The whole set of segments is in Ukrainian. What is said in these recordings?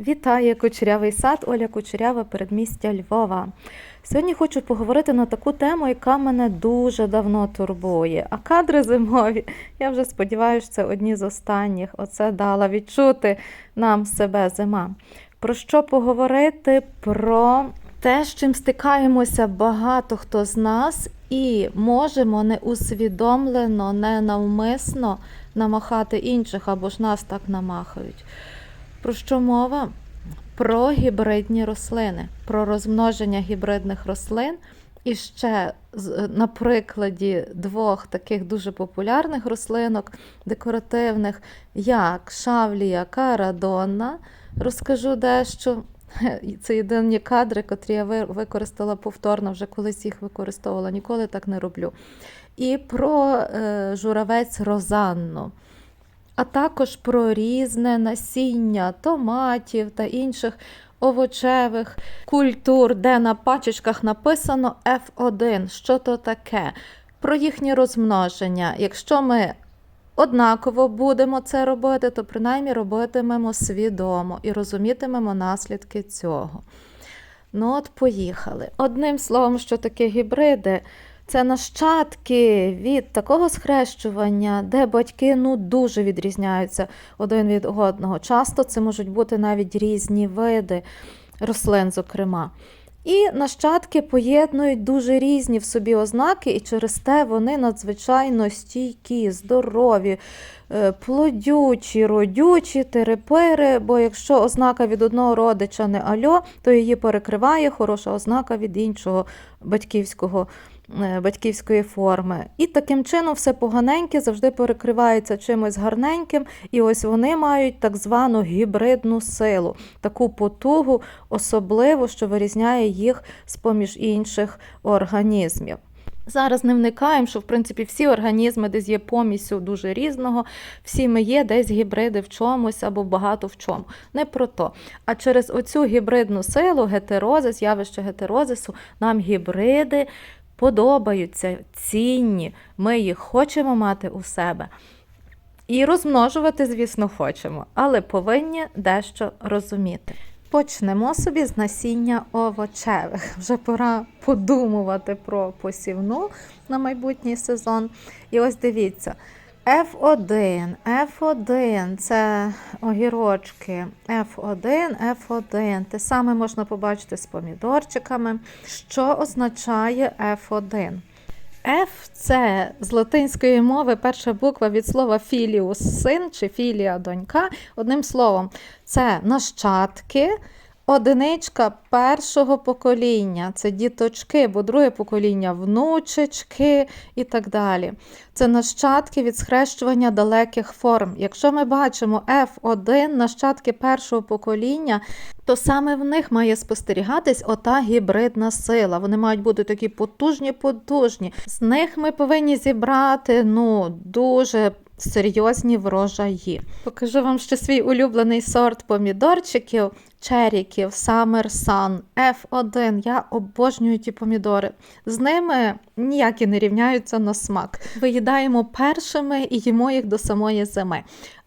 Вітає Кучерявий сад, Оля Кучерява, передмістя Львова. Сьогодні хочу поговорити на таку тему, яка мене дуже давно турбує. А кадри зимові, я вже сподіваюся, це одні з останніх. Оце дала відчути нам себе зима. Про що поговорити? Про те, з чим стикаємося багато хто з нас, і можемо неусвідомлено, ненавмисно намахати інших або ж нас так намахають. Про що мова? Про гібридні рослини, про розмноження гібридних рослин. І ще на прикладі двох таких дуже популярних рослинок, декоративних, як Шавлія Карадонна, розкажу дещо. Це єдині кадри, котрі я використала повторно, вже колись їх використовувала, ніколи так не роблю. І про е, журавець Розанну а також про різне насіння томатів та інших овочевих культур, де на пачечках написано F1. Що то таке? Про їхнє розмноження. Якщо ми однаково будемо це робити, то принаймні робитимемо свідомо і розумітимемо наслідки цього. Ну, от поїхали. Одним словом, що таке гібриди? Це нащадки від такого схрещування, де батьки ну дуже відрізняються один від одного. Часто це можуть бути навіть різні види рослин, зокрема. І нащадки поєднують дуже різні в собі ознаки, і через те вони надзвичайно стійкі, здорові, е, плодючі, родючі, терепири. Бо якщо ознака від одного родича не альо, то її перекриває хороша ознака від іншого батьківського е, батьківської форми. І таким чином все поганеньке завжди перекривається чимось гарненьким, і ось вони мають так звану гібридну силу, таку потугу, особливу, що вирізняє їх з поміж інших організмів. Зараз не вникаємо, що в принципі всі організми десь є помісю дуже різного, всі ми є десь гібриди в чомусь або багато в чому. Не про то. А через оцю гібридну силу, гетерозис, явище гетерозису, нам гібриди подобаються, цінні. Ми їх хочемо мати у себе. І розмножувати, звісно, хочемо, але повинні дещо розуміти. Почнемо собі з насіння овочевих. Вже пора подумувати про посівну на майбутній сезон. І ось дивіться. F1, F1 це огірочки. F1, F1. Те саме можна побачити з помідорчиками. Що означає F1? F це з латинської мови перша буква від слова філіус син чи філія донька. Одним словом, це нащадки, одиничка першого покоління. Це діточки, бо друге покоління внучечки і так далі. Це нащадки від схрещування далеких форм. Якщо ми бачимо F1, нащадки першого покоління, то саме в них має спостерігатись ота гібридна сила. Вони мають бути такі потужні, потужні. З них ми повинні зібрати ну дуже. Серйозні врожаї. Покажу вам ще свій улюблений сорт помідорчиків, черіків, Summer Sun, F1. Я обожнюю ті помідори. З ними ніякі не рівняються на смак. Виїдаємо першими і їмо їх до самої зими.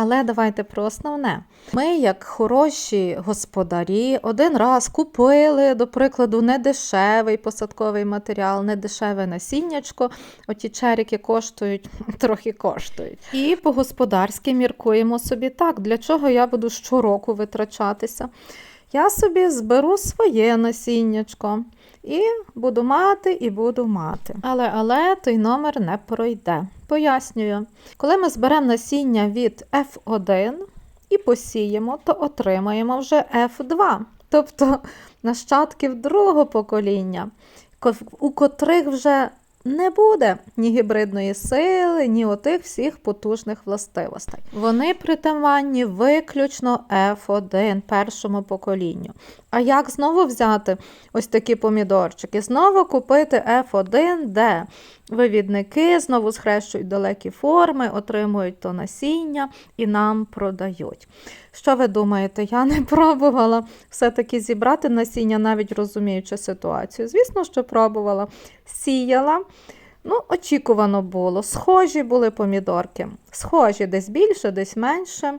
Але давайте про основне. Ми, як хороші господарі, один раз купили, до прикладу, недешевий посадковий матеріал, недешеве насіннячко. Оті черіки коштують, трохи коштують. І по-господарськи міркуємо собі так, для чого я буду щороку витрачатися. Я собі зберу своє насіннячко. І буду мати, і буду мати. Але але той номер не пройде. Пояснюю, коли ми зберемо насіння від F1 і посіємо, то отримаємо вже F2, тобто нащадків другого покоління, у котрих вже не буде ні гібридної сили, ні отих всіх потужних властивостей. Вони притаманні виключно F1 першому поколінню. А як знову взяти ось такі помідорчики? Знову купити F1, де вивідники знову схрещують далекі форми, отримують то насіння і нам продають. Що ви думаєте? Я не пробувала все-таки зібрати насіння, навіть розуміючи ситуацію. Звісно, що пробувала. Сіяла. Ну, очікувано було. Схожі були помідорки. Схожі, десь більше, десь менше.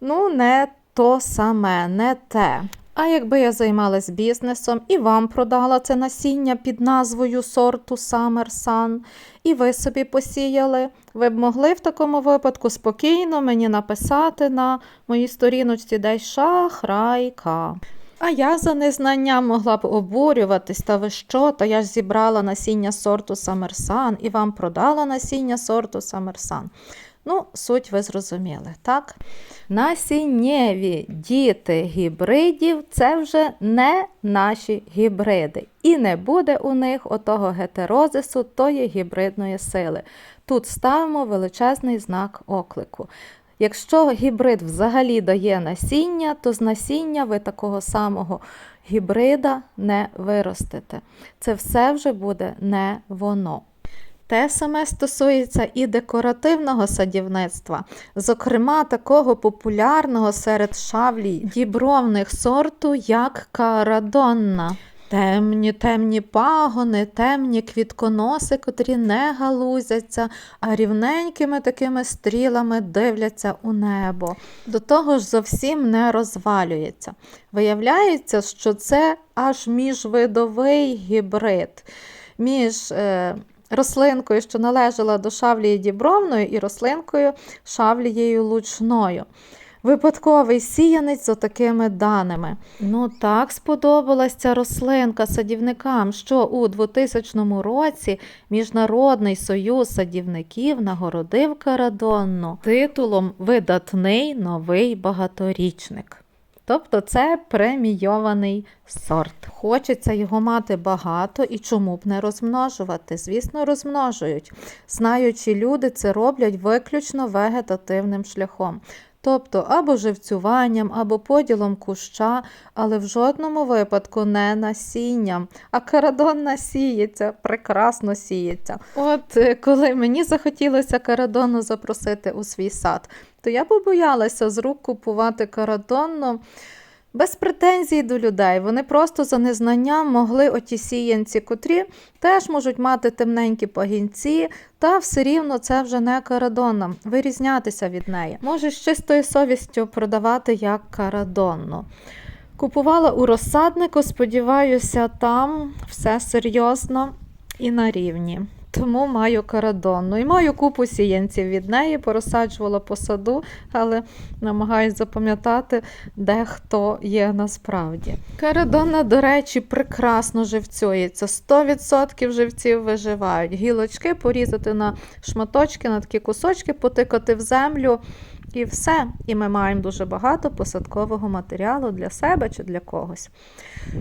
Ну, не то саме, не те. А якби я займалась бізнесом і вам продала це насіння під назвою сорту Summer Sun, і ви собі посіяли, ви б могли в такому випадку спокійно мені написати на моїй сторіночці десь шахрайка. А я за незнанням могла б обурюватись, та ви що, та я ж зібрала насіння сорту Самерсан і вам продала насіння сорту Самерсан. Ну, суть ви зрозуміли, так? Насіннєві діти гібридів це вже не наші гібриди. І не буде у них отого гетерозису, тої гібридної сили. Тут ставимо величезний знак оклику. Якщо гібрид взагалі дає насіння, то з насіння ви такого самого гібрида не виростете. Це все вже буде не воно. Те саме стосується і декоративного садівництва, зокрема такого популярного серед шавлій дібровних сорту, як карадонна. Темні, темні пагони, темні квітконоси, котрі не галузяться, а рівненькими такими стрілами дивляться у небо. До того ж зовсім не розвалюється. Виявляється, що це аж міжвидовий гібрид між е, рослинкою, що належала до шавлії дібровної, і рослинкою шавлією лучною. Випадковий сіянець з отакими даними. Ну так сподобалась ця рослинка садівникам, що у 2000 році Міжнародний союз садівників нагородив Карадонну титулом Видатний новий багаторічник. Тобто це премійований сорт. Хочеться його мати багато і чому б не розмножувати? Звісно, розмножують. Знаючі люди це роблять виключно вегетативним шляхом. Тобто або живцюванням, або поділом куща, але в жодному випадку не насінням. А карадон сіється, прекрасно сіється. От е, коли мені захотілося карадону запросити у свій сад, то я побоялася з рук купувати карадонну. Без претензій до людей, вони просто за незнанням могли оті сіянці, котрі теж можуть мати темненькі пагінці, та все рівно це вже не карадонна, вирізнятися від неї. Може з чистою совістю продавати як карадонну. Купувала у розсаднику, сподіваюся, там все серйозно і на рівні. Тому маю карадонну. І маю купу сіянців від неї, порозсаджувала по саду, але намагаюся запам'ятати, де хто є насправді. Карадонна, до речі, прекрасно живцюється. 100% живців виживають. Гілочки порізати на шматочки, на такі кусочки, потикати в землю. І все. І ми маємо дуже багато посадкового матеріалу для себе чи для когось.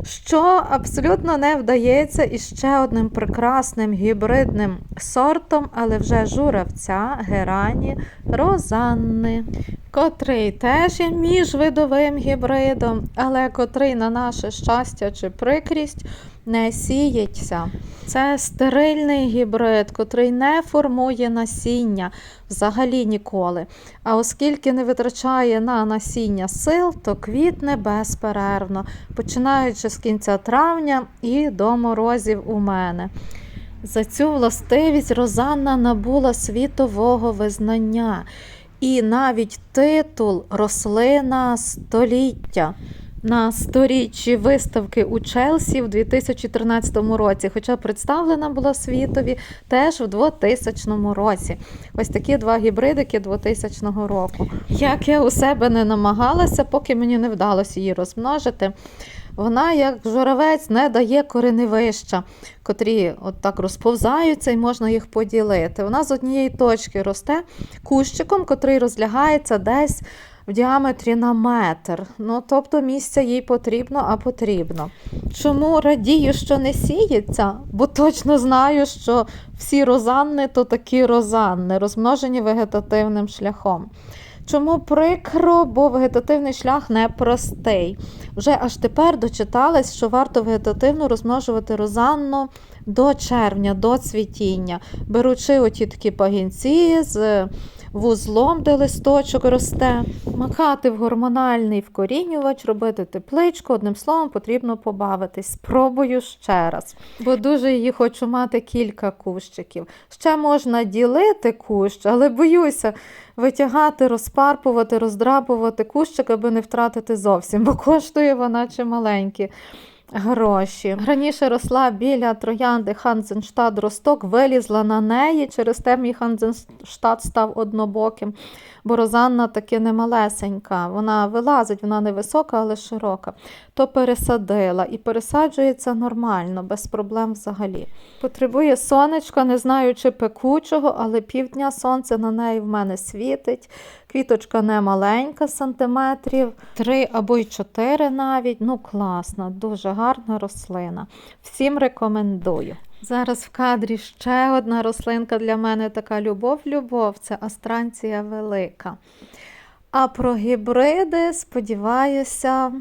Що абсолютно не вдається іще одним прекрасним гібридним сортом, але вже журавця Герані Розанни, котрий теж є міжвидовим гібридом, але котрий на наше щастя чи прикрість не сіється. Це стерильний гібрид, котрий не формує насіння взагалі ніколи. А оскільки не витрачає на насіння сил, то квітне безперервно, починаючи з кінця травня і до морозів у мене. За цю властивість Розанна набула світового визнання і навіть титул рослина століття на сторіччі виставки у Челсі в 2013 році, хоча представлена була світові теж в 2000 році. Ось такі два гібридики 2000 року. Як я у себе не намагалася, поки мені не вдалося її розмножити. Вона, як журавець, не дає кореневища, котрі от так розповзаються і можна їх поділити. Вона з однієї точки росте кущиком, котрий розлягається десь в діаметрі на метр. Ну, тобто місця їй потрібно, а потрібно. Чому радію, що не сіється? Бо точно знаю, що всі розанни то такі розанни, розмножені вегетативним шляхом. Чому прикро, бо вегетативний шлях непростий. Вже аж тепер дочиталась, що варто вегетативно розмножувати розанну до червня, до цвітіння, беручи оті такі пагінці з вузлом, де листочок росте, макати в гормональний вкорінювач, робити тепличку. Одним словом, потрібно побавитись. Спробую ще раз, бо дуже її хочу мати кілька кущиків. Ще можна ділити кущ, але боюся витягати, розпарпувати, роздрапувати кущик, аби не втратити зовсім, бо коштує вона чималенькі гроші. Раніше росла біля троянди Ханзенштад росток, вилізла на неї, через те мій Ханзенштад став однобоким, бо розанна таки не малесенька. Вона вилазить, вона не висока, але широка. То пересадила і пересаджується нормально, без проблем взагалі. Потребує сонечка, не знаю, чи пекучого, але півдня сонце на неї в мене світить. Квіточка не маленька, сантиметрів, три або й чотири навіть. Ну, класна, дуже гарна рослина. Всім рекомендую. Зараз в кадрі ще одна рослинка для мене така любов-любов це астранція велика. А про гібриди, сподіваюся,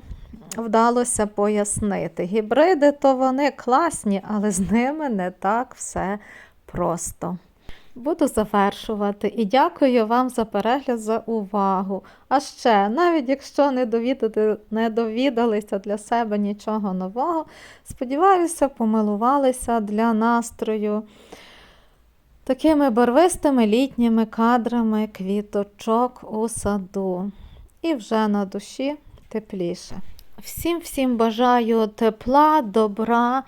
вдалося пояснити. Гібриди то вони класні, але з ними не так все просто. Буду завершувати і дякую вам за перегляд за увагу. А ще, навіть якщо не, довідати, не довідалися для себе нічого нового, сподіваюся, помилувалися для настрою такими барвистими літніми кадрами квіточок у саду. І вже на душі тепліше. Всім всім бажаю тепла, добра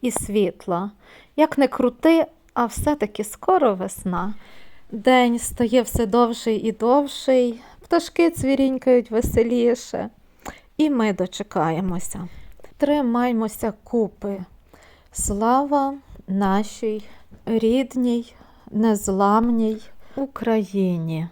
і світла. Як не крути, а все-таки скоро весна. День стає все довший і довший, пташки цвірінькають веселіше, і ми дочекаємося. Тримаймося купи. Слава нашій рідній, незламній Україні!